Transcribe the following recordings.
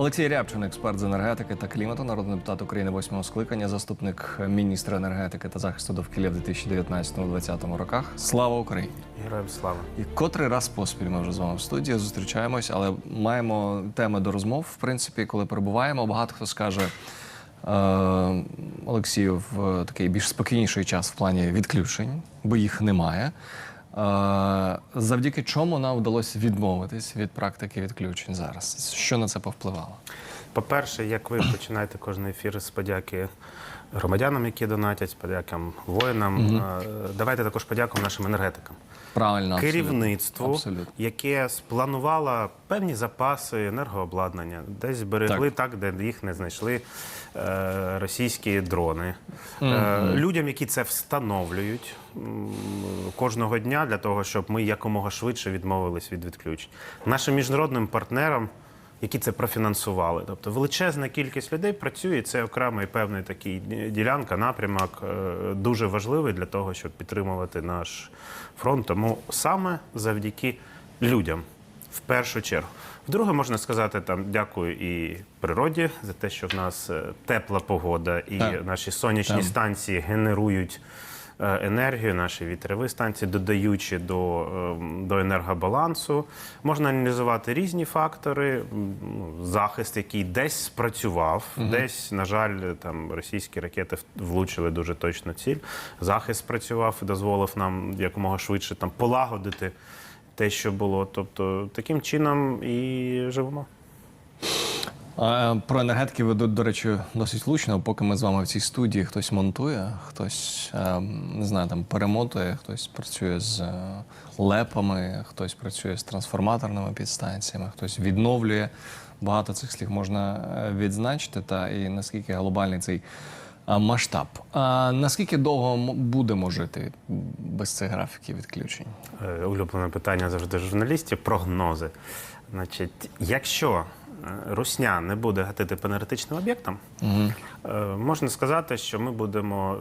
Олексій Рябчин, експерт з енергетики та клімату, народний депутат України восьмого скликання, заступник міністра енергетики та захисту довкілля в 2019-2020 роках. Слава Україні! Героям слава. І котрий раз поспіль ми вже з вами в студії зустрічаємось, але маємо теми до розмов. В принципі, коли перебуваємо, багато хто скаже е, Олексію в такий більш спокійніший час в плані відключень, бо їх немає. Завдяки чому нам вдалося відмовитись від практики відключень зараз? Що на це повпливало? По-перше, як ви починаєте кожен ефір з подяки громадянам, які донатять, подякам воїнам. Давайте також подякуємо нашим енергетикам. Правильно. Керівництву, Абсолютно. яке спланувало певні запаси енергообладнання, десь зберегли так, де їх не знайшли е, російські дрони. Е, людям, які це встановлюють кожного дня для того, щоб ми якомога швидше відмовились від відключень. Нашим міжнародним партнерам. Які це профінансували, тобто величезна кількість людей працює. і Це окремий певний такий ділянка, напрямок е, дуже важливий для того, щоб підтримувати наш фронт. Тому саме завдяки людям, в першу чергу. Вдруге, можна сказати там дякую і природі за те, що в нас е, тепла погода, і Так. наші сонячні Так. станції генерують енергію, наші вітрові станції, додаючи до, е, до енергобалансу. Можна аналізувати різні фактори. Ну, Захист, який десь спрацював, десь, на жаль, там російські ракети влучили дуже точно ціль. Захист спрацював і дозволив нам якомога швидше там полагодити те, що було. Тобто таким чином і живемо. А, Про енергетики ведуть, до речі, досить влучно. Поки ми з вами в цій студії, хтось монтує, хтось е, не знаю, там перемотує, хтось працює з е, лепами, хтось працює з трансформаторними підстанціями, хтось відновлює. Багато цих слів можна е, відзначити, та і наскільки глобальний цей е, масштаб. А наскільки довго будемо жити без цих графіків відключень? Е, улюблене питання завжди журналістів прогнози. Значить, якщо е, Русня не буде гатити по енергетичним об'єктам, е, можна сказати, що ми будемо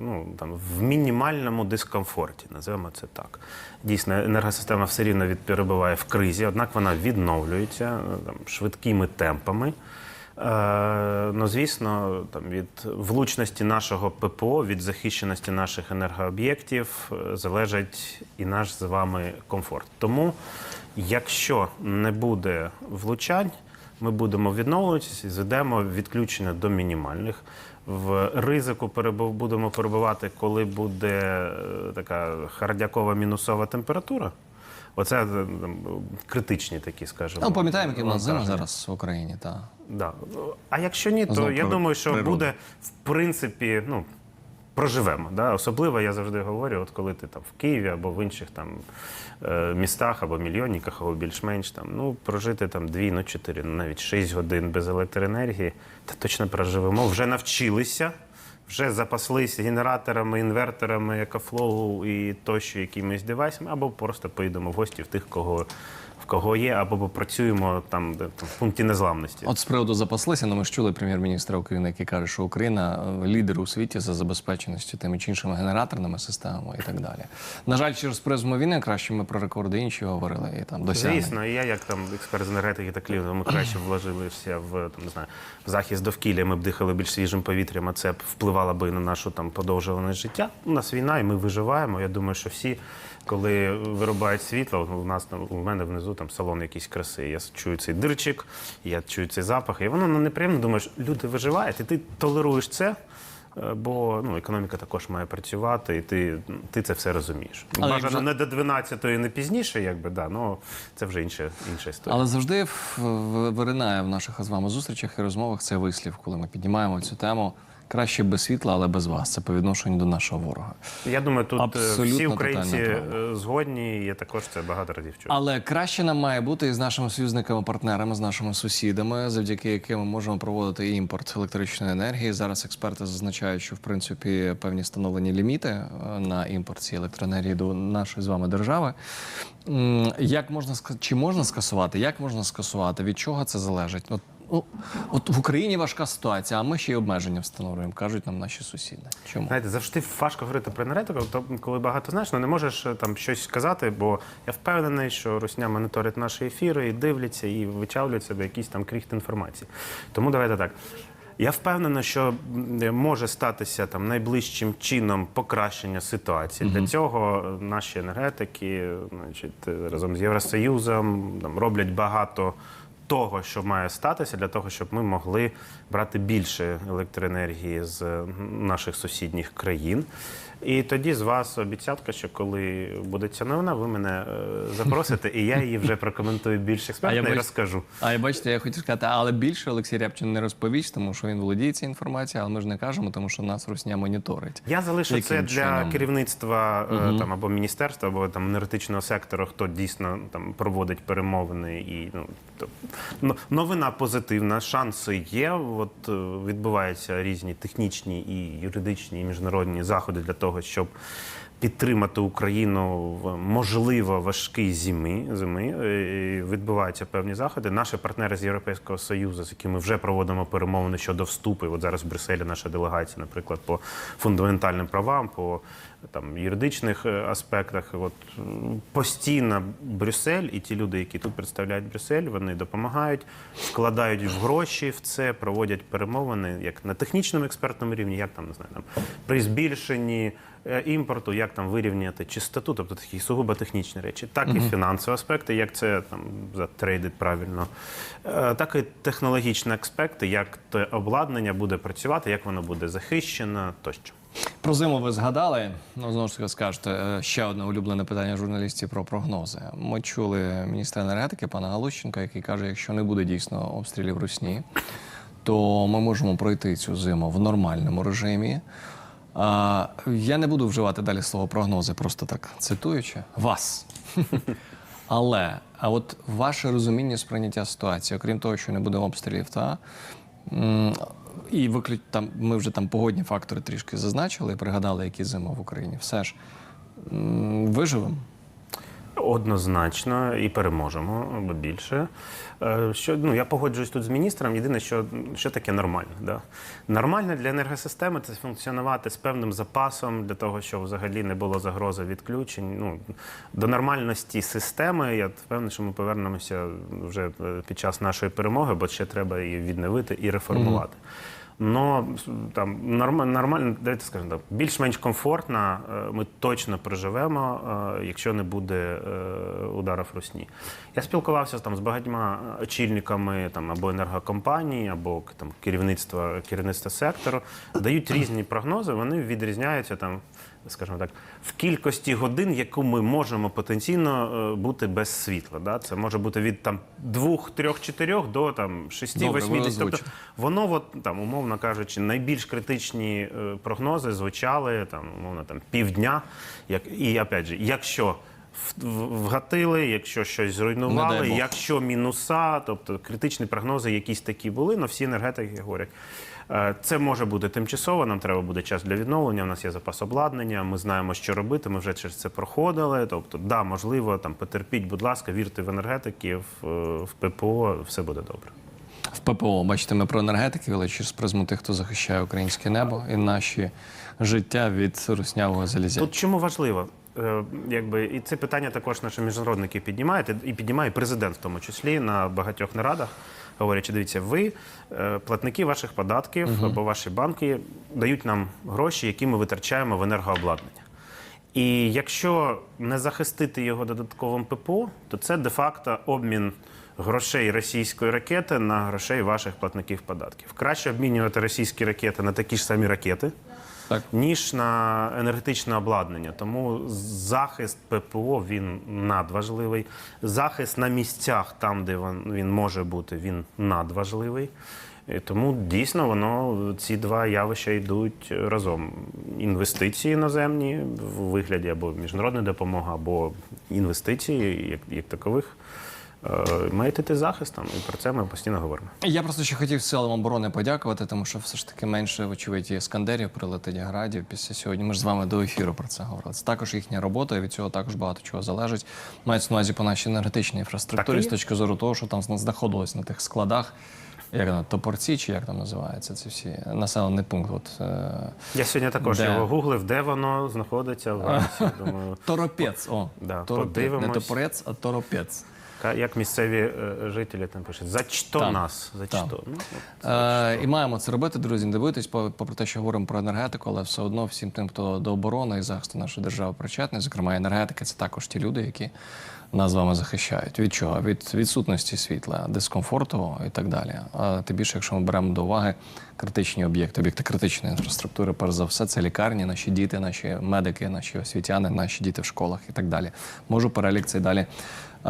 ну, там, в мінімальному дискомфорті, називаємо це так. Дійсно, енергосистема все рівно перебуває в кризі, однак вона відновлюється е, там, швидкими темпами. Е, ну, звісно, там від влучності нашого ППО, від захищеності наших енергооб'єктів е, залежить і наш з вами комфорт. Тому, якщо не буде влучань, ми будемо відновлюватися і зведемо відключення до мінімальних. В ризику перебув- будемо перебувати, коли буде е, така хардякова мінусова температура. Оце е, там, критичні такі, скажімо. Ну, пам'ятаємо, які в нас зими зараз в Україні. Та. Да. А якщо ні, то Знову я думаю, що природу. буде в принципі, ну. Проживемо, да? особливо я завжди говорю, от коли ти там в Києві або в інших там е, містах, або мільйонниках, або більш-менш там, ну прожити там дві, ну чотири, ну навіть шість годин без електроенергії, та точно проживемо. Вже навчилися, вже запаслись генераторами, інверторами, екофлоу і тощо, якимись девайсами, або просто поїдемо в гості в тих, кого в кого є, або попрацюємо там, де там в пункті незламності. От з приводу запаслися, ну ми ж чули прем'єр-міністра України, який каже, що Україна е, лідер у світі за забезпеченістю тими чи іншими генераторними системами і так далі. На жаль, через призму війни краще ми про рекорди інші говорили і там досягнення. Звісно, я як там експерт з енергетики та клімату, ми краще вложилися в там не знаю в захист довкілля. Ми б дихали більш свіжим повітрям, а це б впливало би на нашу там подовжуваність життя. У нас війна, і ми виживаємо. Я думаю, що всі, коли вирубають світло, у нас там у мене внизу там салон якийсь краси. Я чую цей дирчик, я чую цей запах, і воно ну, неприємно. Думаєш, люди виживають, і ти толеруєш це. е, Бо ну, економіка також має працювати, і ти, ти це все розумієш. Але Бажано якщо- не до 12-ї, не пізніше, якби да, ну це вже інша, інша історія. Але завжди виринає в наших з вами зустрічах і розмовах цей вислів, коли ми піднімаємо цю тему. Краще без світла, але без вас. Це по відношенню до нашого ворога. Я думаю, тут е, Абсолютно всі українці е, згодні. і Я також це багато разів чув. Але краще нам має бути і з нашими союзниками, партнерами, з нашими сусідами, завдяки яким ми можемо проводити імпорт електричної енергії. Зараз експерти зазначають, що в принципі певні встановлені ліміти е, на імпорт цієї електроенергії до нашої з вами держави. Як можна чи можна скасувати? Як можна скасувати? Від чого це залежить? От от в Україні важка ситуація, а ми ще й обмеження встановлюємо, кажуть нам наші сусіди. Чому? Знаєте, завжди важко говорити про енергетику, то коли багато знаєш, ну не можеш е, там щось сказати, бо я впевнений, що русня моніторить наші ефіри і дивляться, і вичавлюють себе якісь там кріхт інформації. Тому давайте так. Я впевнений, що може статися там найближчим чином покращення ситуації. Для цього е, наші енергетики, значить, е, разом з Євросоюзом там, роблять багато того, що має статися, для того, щоб ми могли брати більше електроенергії з е, наших сусідніх країн. І тоді з вас обіцянка, що коли буде ця новина, ви мене е, запросите, і я її вже прокоментую більш експертно і розкажу. А я бачите, я хотів сказати, але більше Олексій Рябчин не розповість, тому що він володіє цією інформацією, але ми ж не кажемо, тому що нас русня моніторить. Я залишу Яким це для чином? керівництва е, там або міністерства, або там енергетичного сектору, хто дійсно там проводить перемовини і ну то новина позитивна, шанси є. От е, відбуваються різні технічні і юридичні і міжнародні заходи для того, щоб. Підтримати Україну в можливо важкій зими зими Е, відбуваються певні заходи. Наші партнери з Європейського союзу, з якими вже проводимо перемовини щодо вступу. От зараз в Брюсселі наша делегація, наприклад, по фундаментальним правам, по там юридичних е, аспектах. От постійно Брюссель і ті люди, які тут представляють Брюссель, вони допомагають, вкладають в гроші в це, проводять перемовини як на технічному експертному рівні, як там не знаю, там при збільшенні імпорту, як там вирівняти чистоту, тобто такі сугубо технічні речі, так і фінансові аспекти, як це там затрейдить правильно, е, так і технологічні аспекти, як те обладнання буде працювати, як воно буде захищено тощо. Про зиму ви згадали. Ну знову ж таки скажете е, ще одне улюблене питання журналістів про прогнози. Ми чули міністра енергетики пана Галущенка, який каже, якщо не буде дійсно обстрілів русні, то ми можемо пройти цю зиму в нормальному режимі. А, я не буду вживати далі слово прогнози, просто так цитуючи вас. Але а от ваше розуміння сприйняття ситуації, окрім того, що не буде обстрілів, та і виклю... там ми вже там погодні фактори трішки зазначили і пригадали, які зима в Україні. Все ж виживемо. Однозначно і переможемо або більше. Е, Що ну я погоджуюсь тут з міністром. Єдине, що, що таке нормально. Да? Нормально для енергосистеми це функціонувати з певним запасом для того, щоб взагалі не було загрози відключень. Ну до нормальності системи. Я впевнений, що ми повернемося вже е, під час нашої перемоги, бо ще треба її відновити і реформувати. Но там нормально, нормально, давайте скажемо так, більш-менш комфортно е, ми точно проживемо, е, якщо не буде е, ударів русні. Я спілкувався там з багатьма очільниками там або енергокомпаній, або там керівництва керівництва сектору. Дають різні прогнози. Вони відрізняються там, скажімо так, в кількості годин, яку ми можемо потенційно е, бути без світла. Да? Це може бути від там 2, 3, 4 до там 6, Добре, ви 8. Тобто. Воно, от, там, умовно кажучи, найбільш критичні е, прогнози звучали там, умовно, там, півдня. Як, і опять же, якщо вгатили, якщо щось зруйнували, якщо мінуса, тобто критичні прогнози якісь такі були, але всі енергетики говорять. Е, Це може бути тимчасово, нам треба буде час для відновлення. У нас є запас обладнання, ми знаємо, що робити. Ми вже через це проходили. Тобто, да, можливо, там потерпіть, будь ласка, вірте в енергетиків, е, в ППО, все буде добре. В ППО, бачите, ми про енергетики вели через призму тих, хто захищає українське небо і наші життя від руснявого залізя. Тут чому важливо? Е, Якби і це питання також наші міжнародники піднімають, і піднімає президент в тому числі на багатьох нарадах. Говорячи, дивіться, ви е, платники ваших податків або ваші банки дають нам гроші, які ми витрачаємо в енергообладнання. І якщо не захистити його додатковим ППО, то це де-факто обмін грошей російської ракети на грошей ваших платників податків. Краще обмінювати російські ракети на такі ж самі ракети, Так. ніж на енергетичне обладнання. Тому захист ППО він надважливий. Захист на місцях, там, де він, може бути, він надважливий. Тому дійсно воно ці два явища йдуть разом. Інвестиції іноземні в вигляді або міжнародної допомоги, або інвестиції як, як такових. Е, Мають іти захистом, і про це ми постійно говоримо. Я просто ще хотів силам оборони подякувати, тому що все ж таки менше, вочевидь, іскандерів прилетить градів після сьогодні. Ми ж з вами до ефіру про це говорили. Це також їхня робота, і від цього також багато чого залежить. Мається на увазі по нашій енергетичній інфраструктурі з точки зору того, що там знаходилось на тих складах. як воно, топорці, чи як там називається ці всі населений пункт. От, е, Я сьогодні також Де? його гуглив, де воно знаходиться. Думаю, торопець. О, Да, торопець. Не топорець, а торопець. Як місцеві е, жителі там пишуть, за що Там. нас? За що? Ну, от, Е, і маємо це робити, друзі. Не дивуйтесь, по- попри те, що говоримо про енергетику, але все одно всім тим, хто до оборони і захисту нашої держави причетний, зокрема енергетики, це також ті люди, які нас з вами захищають. Від чого? Від відсутності світла, дискомфорту і так далі. А тим більше, якщо ми беремо до уваги критичні об'єкти, об'єкти критичної інфраструктури, перш за все, це лікарні, наші діти, наші медики, наші освітяни, наші діти в школах і так далі. Можу перелік цей далі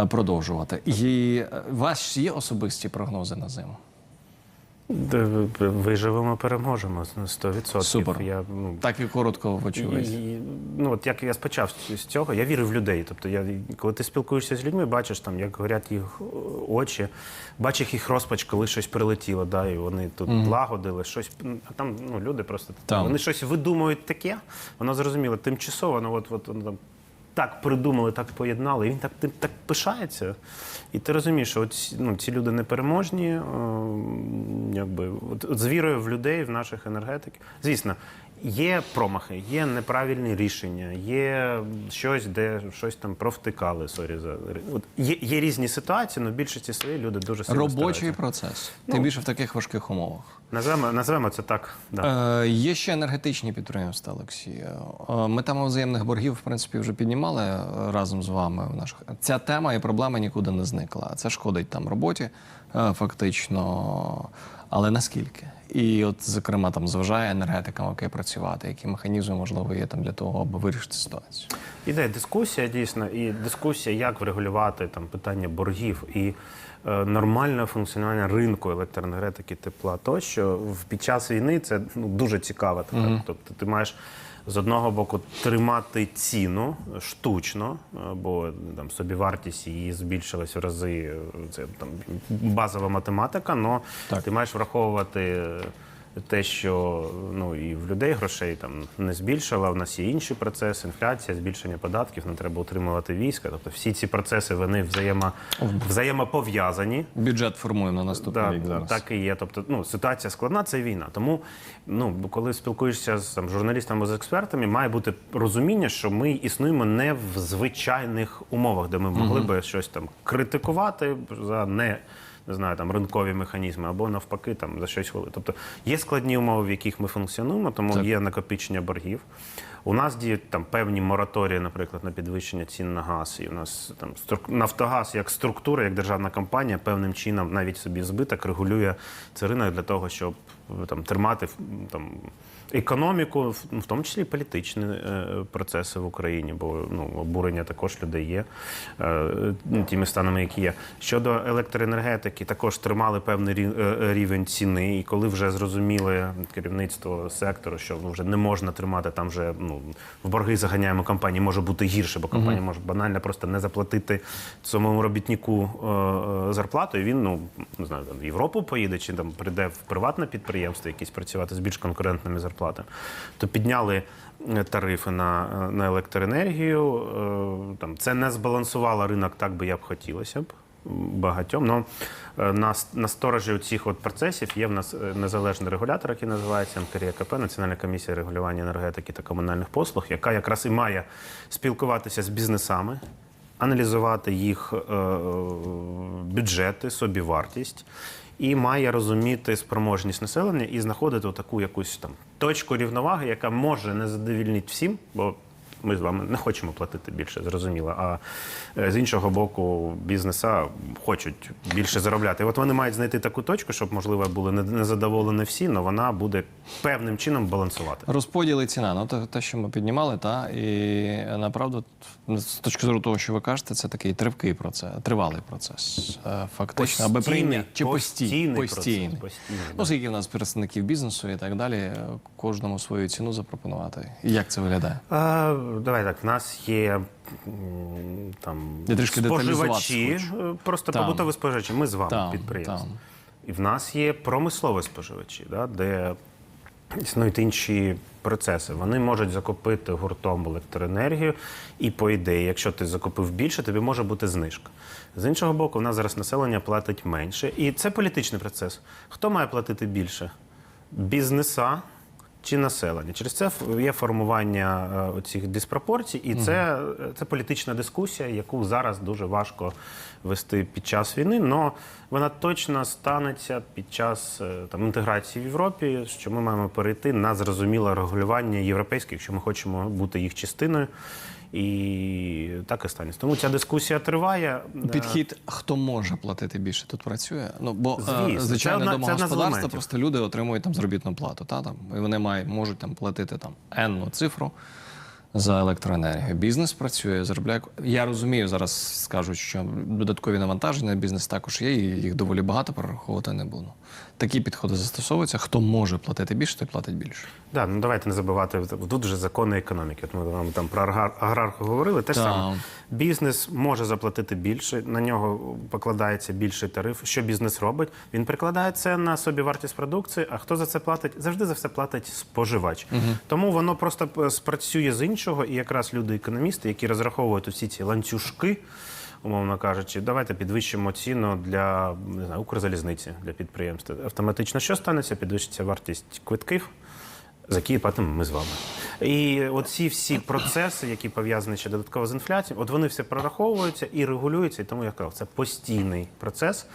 продовжувати. І е, вас є особисті прогнози на зиму? Виживемо, переможемо на 100%. Супер. Я, ну, Так і коротко і, ну, от як я почав з цього, я вірю в людей. Тобто, я, коли ти спілкуєшся з людьми, бачиш, там, як горять їх е, очі, бачиш їх розпач, коли щось прилетіло, да, і вони тут лагодили, щось. А там ну, люди просто Там. вони щось видумують таке, воно зрозуміло, тимчасово, ну, от, от, воно там. Так придумали, так поєднали, і він так так пишається. І ти розумієш, що от, ну, ці люди непереможні, о, якби, от, от з вірою в людей, в наших енергетиків. Звісно, є промахи, є неправильні рішення, є щось, де щось там провтикали. Сорі, за от, є, є різні ситуації, але в більшості своєї люди дуже сильно Робочий стараються. процес, Ну. тим більше в таких важких умовах. Назвемо, назвемо це так. Да. Е, є ще енергетичні підприємства, Олексій. Е, ми тему взаємних боргів, в принципі, вже піднімали е, разом з вами. В наших ця тема і проблема нікуди не зникла. Це шкодить там роботі, е, фактично. Але наскільки? І от, зокрема, там зважає енергетикам, окей, працювати, які механізми можливо є там для того, аби вирішити ситуацію. Іде дискусія дійсно, і дискусія, як врегулювати там питання боргів і е, нормальне функціонування ринку електроенергетики, тепла. Тощо в під час війни це ну дуже цікаво. Така. Тобто, ти маєш з одного боку тримати ціну штучно, е, бо там собівартість її збільшилась в рази. е, Це там базова математика, але ти маєш враховувати. Те, що ну і в людей грошей там не збільшила. В нас є інші процеси, інфляція, збільшення податків, не треба утримувати війська. Тобто всі ці процеси вони взаємо, взаємопов'язані. Бюджет формуємо на наступний Да, рік. зараз. так і є. Тобто, ну ситуація складна, це війна. Тому, ну коли спілкуєшся з там журналістами з експертами, має бути розуміння, що ми існуємо не в звичайних умовах, де ми могли би щось там критикувати за не. Не знаю, там ринкові механізми або навпаки, там за щось хвилин. Тобто є складні умови, в яких ми функціонуємо, тому Так. є накопичення боргів. У нас діють там певні мораторії, наприклад, на підвищення цін на газ. І у нас там струк- Нафтогаз як структура, як державна компанія, певним чином навіть собі збиток регулює цей ринок для того, щоб там тримати там економіку, в тому числі і політичні е, процеси в Україні, бо ну обурення також людей є е, ну, тими станами, які є. Щодо електроенергетики, також тримали певний е, рівень ціни, і коли вже зрозуміли керівництво сектору, що ну, вже не можна тримати там вже ну в борги заганяємо компанії, може бути гірше, бо компанія може банально просто не заплатити самому робітнику зарплату, і він ну не знаю, там в Європу поїде чи там прийде в приватне підприємство, якесь працювати з більш конкурентними зарплатами. То підняли е, тарифи на, е, на електроенергію. е, Там це не збалансувало ринок так би як хотілося б. Багатьом, но на, на сторожі цих от процесів є в нас незалежний регулятор, який називається НКРЄКП, Національна комісія регулювання енергетики та комунальних послуг, яка якраз і має спілкуватися з бізнесами, аналізувати їх бюджети, собівартість. І має розуміти спроможність населення і знаходити таку якусь там точку рівноваги, яка може не задовільнити всім, бо ми з вами не хочемо платити більше, зрозуміло. А е, з іншого боку, бізнеса хочуть більше заробляти. І от вони мають знайти таку точку, щоб, можливо, були не- не всі, але вона буде певним чином балансувати. Розподіл і ціна. Ну, те, те, що ми піднімали, та, і направду, з точки зору того, що ви кажете, це такий тривкий процес, тривалий процес. Е, Фактично, аби прийняти чи постійний. постійний процес, постійний. постійний. Ну, скільки в нас представників бізнесу і так далі, е, кожному свою ціну запропонувати. І як це виглядає? А, давай так, в нас є там Я трішки споживачі, е, просто Там. побутові споживачі. Ми з вами Там, підприємство. там. І в нас є промислові споживачі, да, де існують інші процеси. Вони можуть закупити гуртом електроенергію, і по ідеї, якщо ти закупив більше, тобі може бути знижка. З іншого боку, в нас зараз населення платить менше, і це політичний процес. Хто має платити більше? Бізнеса чи населення? Через це є формування е, цих диспропорцій, і це, це політична дискусія, яку зараз дуже важко вести під час війни. але вона точно станеться під час е, там інтеграції в Європі, що ми маємо перейти на зрозуміле регулювання європейське, якщо ми хочемо бути їх частиною. І так і станеться. Тому ця дискусія триває. Підхід, хто може платити більше, тут працює. Ну бо Звісно, е, це звичайно, це одна домогосподарства елементів. просто люди отримують там заробітну плату. Та там і вони мають можуть там платити там енну цифру за електроенергію. Бізнес працює, заробляє. Я розумію, зараз скажуть, що додаткові навантаження на бізнес також є, і їх доволі багато перераховувати не буду. Такі підходи застосовуються. Хто може платити більше, той платить більше. Да, ну давайте не забувати. Тут вже закони економіки. От ми вам там про аграр, аграрку говорили. Те ж саме. Бізнес може заплатити більше, на нього покладається більший тариф. Що бізнес робить? Він прикладає це на собі вартість продукції. А хто за це платить? Завжди за все платить споживач. Тому воно просто спрацює з іншого, і якраз люди-економісти, які розраховують усі ці ланцюжки. Умовно кажучи, давайте підвищимо ціну для не знаю, Укрзалізниці для підприємств. Автоматично що станеться? Підвищиться вартість квитків, за які ми з вами. І оці всі процеси, які пов'язані ще додатково з інфляцією, от вони все прораховуються і регулюються. І тому я кажу, це постійний процес.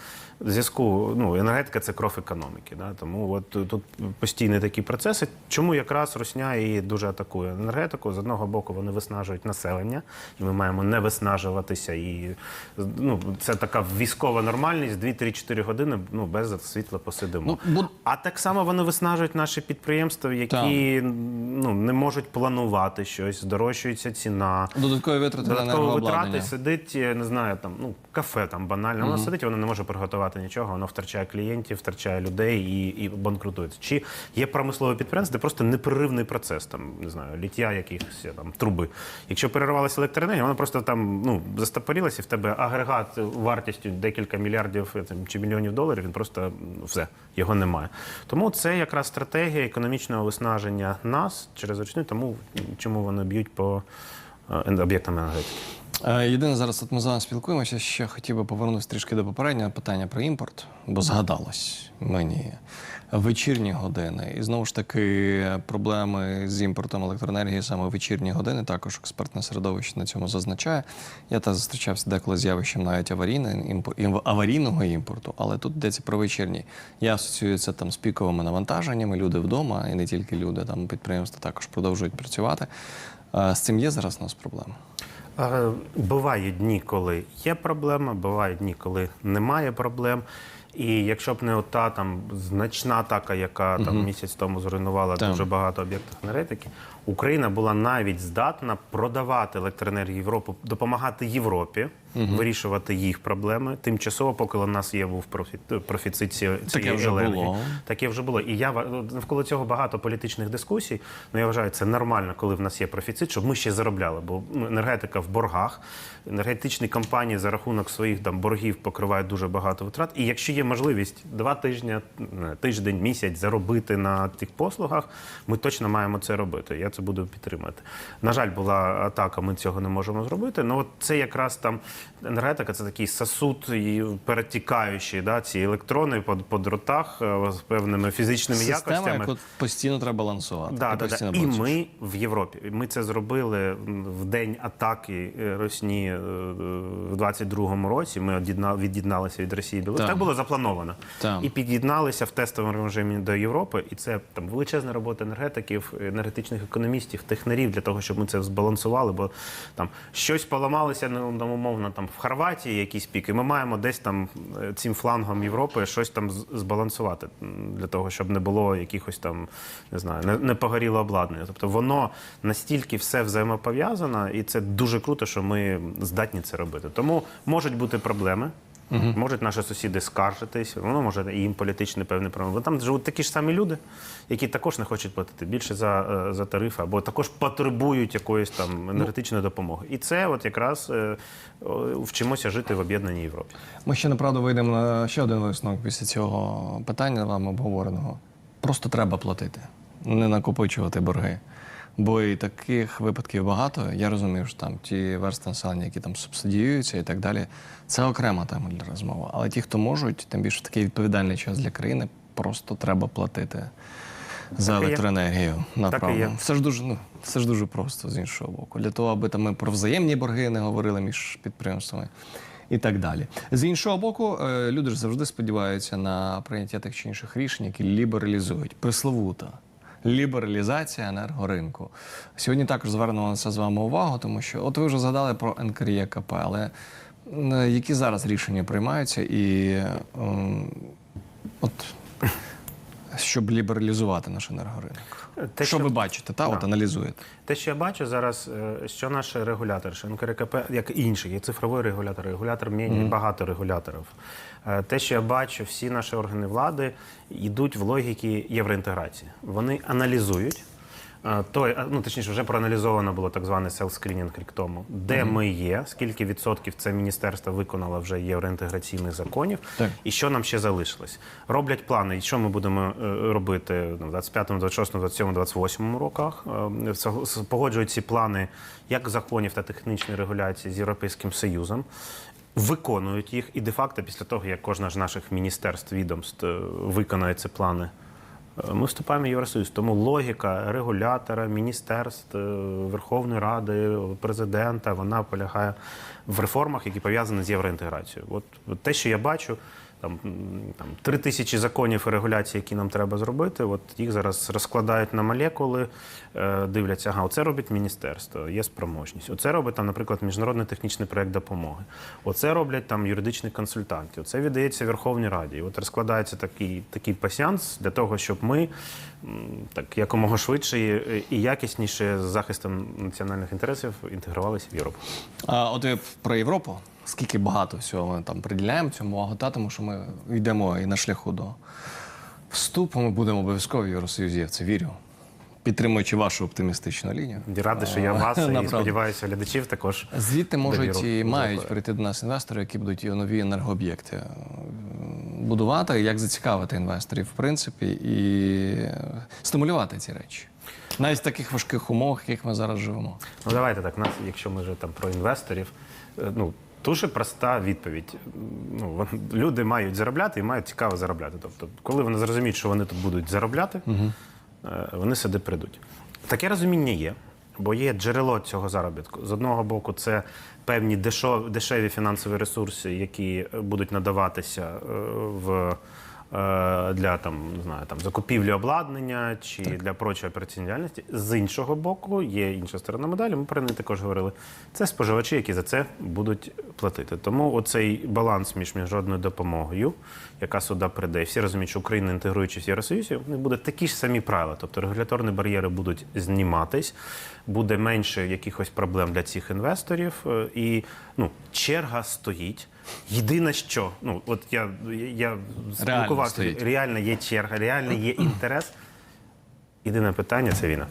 В зв'язку ну, енергетика це кров економіки. Да? Тому от тут постійні такі процеси. Чому якраз Росня і дуже атакує енергетику? З одного боку, вони виснажують населення, і ми маємо не виснажуватися. І ну, це така військова нормальність. 2-3-4 години ну, без світла посидимо. Ну, бу- А так само вони виснажують наші підприємства, які ну, не можуть планувати щось, здорожчується ціна. Додаткові витрати на Додатково витрати сидить, не знаю, там ну кафе там банально. Воно сидить, воно не може приготувати нічого, воно втрачає клієнтів, втрачає людей і, і банкрутується. Чи є промислове підприємство, де просто непреривний процес, там не знаю, ліття якихось там труби. Якщо перервалася електроенергія, вона просто там ну застопорілася, і в тебе агрегат вартістю декілька мільярдів е, там, чи мільйонів доларів. Він просто ну, все його немає. Тому це якраз стратегія економічного виснаження нас через ручну, тому чому вони б'ють по е, об'єктам енергетики. Е, Єдине, зараз от ми з вами спілкуємося. Ще хотів би повернутися трішки до попереднього питання про імпорт, бо згадалось мені вечірні години. І знову ж таки проблеми з імпортом електроенергії саме вечірні години. Також експертне середовище на цьому зазначає. Я та зустрічався деколи з явищем навіть аварійного імпорту, але тут йдеться про вечірній. Я асоціюю це там з піковими навантаженнями. Люди вдома, і не тільки люди, там підприємства також продовжують працювати. Е, З цим є зараз у нас проблема. Е, Бувають дні, коли є проблема, бувають дні, коли немає проблем. І якщо б не ота там значна атака, яка там місяць тому зруйнувала дуже багато об'єктів енергетики, Україна була навіть здатна продавати електроенергію Європу, допомагати Європі вирішувати їх проблеми. Тимчасово, поки у нас є був профіцит цієї Таке вже енергії. було. Таке вже було. І я навколо цього багато політичних дискусій. Ну я вважаю, це нормально, коли в нас є профіцит, щоб ми ще заробляли. Бо ну, енергетика в боргах, енергетичні компанії за рахунок своїх там боргів покривають дуже багато витрат. І якщо є можливість два тижні, тиждень, місяць заробити на тих послугах, ми точно маємо це робити. Я це буду підтримати. На жаль, була атака, ми цього не можемо зробити. Ну от це якраз там енергетика, це такий сосуд і перетікаючий, да, ці електрони по, по дротах е, з певними фізичними Система, якостями. яку постійно треба балансувати. Да, і да, да. І ми в Європі. Ми це зробили в день атаки е, Росні е, в 22-му році. Ми від'єдналися від Росії. Так. Так. так було заплановано. Так. І під'єдналися в тестовому режимі до Європи. І це там величезна робота енергетиків, енергетичних економістів, технарів для того, щоб ми це збалансували. Бо там щось поламалося, ну там, умовно, там в Хорватії якісь піки. Ми маємо десь там е, цим флангом Європи щось там збалансувати для того, щоб не було якихось там не знаю, не, не погоріло обладнання. Тобто воно настільки все взаємопов'язано, і це дуже круто, що ми здатні це робити. Тому можуть бути проблеми. Можуть наші сусіди скаржитись, воно може і їм політичні певні проблеми. Бо там живуть такі ж самі люди, які також не хочуть платити більше за, е, за тарифи, або також потребують якоїсь там енергетичної допомоги. І це от якраз е, вчимося жити в об'єднаній Європі. Ми ще направду вийдемо на ще один висновок після цього питання вам обговореного. Просто треба платити. не накопичувати борги. Бо і таких випадків багато. Я розумію, що там ті версти населення, які там субсидіюються і так далі, це окрема тема для розмови. Але ті, хто можуть, тим більше в такий відповідальний час для країни, просто треба платити за Так електроенергію. Направо. є. Все ж дуже ну все ж дуже просто з іншого боку. Для того, аби там ми про взаємні борги не говорили між підприємствами. І так далі. З іншого боку, е, люди ж завжди сподіваються на прийняття тих чи інших рішень, які лібералізують. Пресловута лібералізація енергоринку. Сьогодні також це з вами увагу, тому що от ви вже згадали про НКРЄКП, але які зараз рішення приймаються і ем, от щоб лібералізувати наш енергоринок? Те, що що- ви бачите, та от аналізуєте? Те, що я бачу зараз, е, що наш регулятор, що НКРКП, як інший, є цифровий регулятор, регулятор міні, багато регуляторів. Е, Те, що я бачу, всі наші органи влади йдуть в логіки євроінтеграції. Вони аналізують. е, Той, ну точніше, вже проаналізовано було так званий селф-скрінінг рік тому, де ми є, скільки відсотків це міністерство виконало вже євроінтеграційних законів, Так. і що нам ще залишилось. Роблять плани, і що ми будемо е, робити ну, в 25, 26, 27, 28 роках. Е, Погоджують ці плани як законів та технічної регуляції з Європейським Союзом. Виконують їх, і де-факто, після того, як кожна з наших міністерств, відомств е, виконає ці плани, е, ми вступаємо в Євросоюз. Тому логіка регулятора, міністерств, е, Верховної Ради, президента, вона полягає в реформах, які пов'язані з євроінтеграцією. От, от те, що я бачу, там, там три тисячі законів і регуляцій, які нам треба зробити. От їх зараз розкладають на молекули, е, дивляться, ага, оце робить міністерство, є спроможність. Оце робить там, наприклад, міжнародний технічний проект допомоги. Оце роблять там юридичні консультанти. Оце віддається Верховній Раді. І от розкладається такий, такий пасіанс для того, щоб ми так якомога швидше і, якісніше з захистом національних інтересів інтегрувалися в Європу. А от про Європу, скільки багато всього ми там приділяємо цьому увагу, та тому що ми йдемо і на шляху до вступу, ми будемо обов'язково в Євросоюзі, я в це вірю. Підтримуючи вашу оптимістичну лінію. Радий, що я вас і сподіваюся, глядачів також. Звідти можуть довіру і мають прийти до нас інвестори, які будуть і нові енергооб'єкти е, будувати, як зацікавити інвесторів, в принципі, і стимулювати ці речі. Навіть в таких важких умовах, в яких ми зараз живемо. Ну давайте так, нас, якщо ми вже там про інвесторів, е, ну дуже проста відповідь. Ну люди мають заробляти і мають цікаво заробляти. Тобто, коли вони зрозуміють, що вони тут будуть заробляти, угу. вони сюди прийдуть. Таке розуміння є, бо є джерело цього заробітку. З одного боку, це певні дешеві фінансові ресурси, які будуть надаватися е, в. Е, Для там не знаю там закупівлі обладнання чи для прочої операційної діяльності з іншого боку є інша сторона медалі. Ми про неї також говорили. Це споживачі, які за це будуть платити. Тому оцей баланс між міжнародною допомогою, яка сюди прийде, і всі розуміють, що Україна інтегруючись в Євросоюзі, вони будуть такі ж самі правила. Тобто регуляторні бар'єри будуть зніматись, буде менше якихось проблем для цих інвесторів, е, і ну черга стоїть. Єдине, що ну от я, я спілкувався, реально, реально є черга, реально є інтерес. Єдине питання це війна.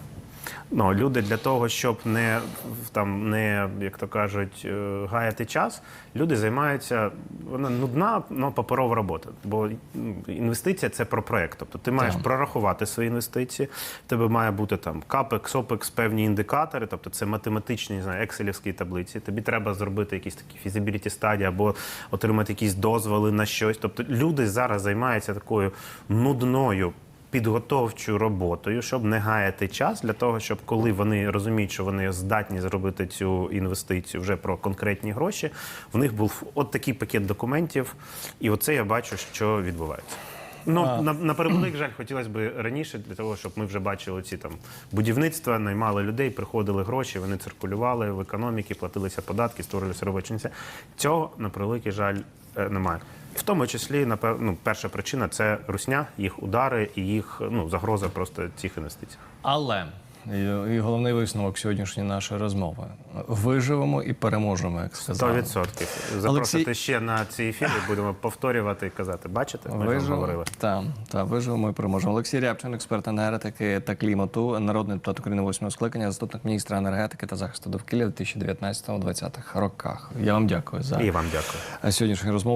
Ну, люди для того, щоб не там не, як то кажуть, е, гаяти час, люди займаються. Вона нудна, але паперова робота. Бо ну, інвестиція це про проект. Тобто ти маєш Так. прорахувати свої інвестиції. В тебе має бути там капекс, опекс, певні індикатори, тобто це математичні, не знаю, екселівські таблиці. Тобі треба зробити якісь такі фізибіліті стадії або отримати якісь дозволи на щось. Тобто люди зараз займаються такою нудною підготовчою роботою, щоб не гаяти час для того, щоб коли вони розуміють, що вони здатні зробити цю інвестицію вже про конкретні гроші, в них був от такий пакет документів, і оце я бачу, що відбувається. Ну на, на превеликий жаль, хотілося б раніше для того, щоб ми вже бачили ці там будівництва, наймали людей, приходили гроші, вони циркулювали в економіки, платилися податки, створилися робочі місця. Цього на превеликий жаль е, немає. В тому числі, ну, перша причина це русня, їх удари і їх ну, загроза просто цих інвестицій. Але і, головний висновок сьогоднішньої нашої розмови: виживемо і переможемо, як сказали. 100%. Запросити ще на ці ефіри, будемо повторювати і казати. Бачите, ми вам говорили. Та, та, виживемо і переможемо. Олексій Рябчин, експерт енергетики та клімату, народний депутат України 8 скликання, заступник міністра енергетики та захисту довкілля в 2019-2020 роках. Я вам дякую за І вам дякую. сьогоднішню розмову.